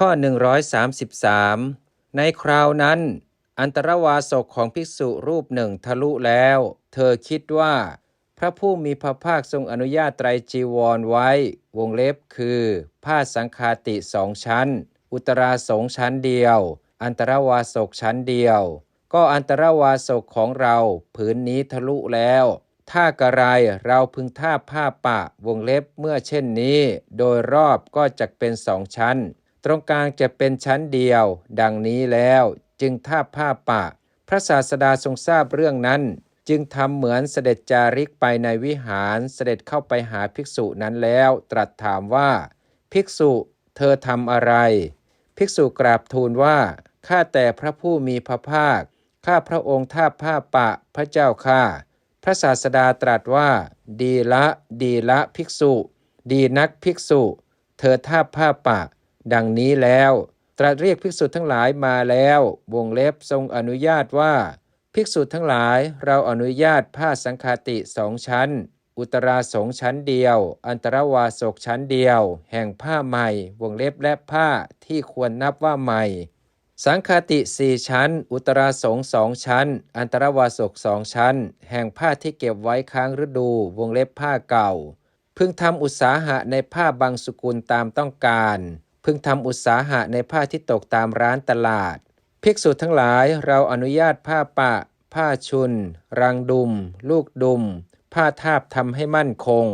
ข้อ 133 ในคราวนั้น อันตรวาสกของภิกษุรูปหนึ่งทะลุแล้ว เธอคิดว่า พระผู้มีพระภาคทรงอนุญาตไตรจีวรไว้ วงเล็บคือ ผ้าสังคาติสองชั้น อุตราสงชั้นเดียว อันตรวาสกชั้นเดียว ก็อันตรวาสกของเราผืนนี้ทะลุแล้วถ้ากระไรเราพึงท่าผ้าปะวงเล็บเมื่อเช่นนี้ โดยรอบก็จะเป็นสองชั้น ตรงกลางจะเป็นชั้นเดียว ดังนี้แล้วจึงท่าบผ้าปะ พระศาสดาทรงทราบเรื่องนั้น จึงทำเหมือนเสด็จจาริกไปในวิหารเสด็จเข้าไปหาภิกษุนั้นแล้ว ตรัสถามว่า ภิกษุเธอทำอะไร ภิกษุกราบทูลว่าข้าแต่พระผู้มีพระภาคข้าพระองค์ท่าบผ้าปะพระเจ้าข้าพระศาสดาตรัสว่า ดีละ ดีละภิกษุ ดีนักภิกษุ เธอท่าบผ้าปะ ดังนี้แล้ว ตรัสเรียกภิกษุทั้งหลายมาแล้ว วงเล็บทรงอนุญาตว่า ภิกษุทั้งหลายเราอนุญาตผ้าสังฆาติสองชั้น อุตราสงชั้นเดียว อันตรวาสกชั้นเดียว แห่งผ้าใหม่ วงเล็บและผ้าที่ควรนับว่าใหม่ สังคาติสี่ชั้น อุตราสงสองชั้น อันตรวาสกสองชั้น แห่งผ้าที่เก็บไว้ค้างฤดู วงเล็บผ้าเก่า พึงทำอุตสาหะในผ้าบางสกุลตามต้องการ พึงทำอุตสาหะในผ้าที่ตกตามร้านตลาด ภิกษุทั้งหลายเราอนุญาตผ้าปะ ผ้าชุน รังดุม ลูกดุม ผ้าทาบทำให้มั่นคง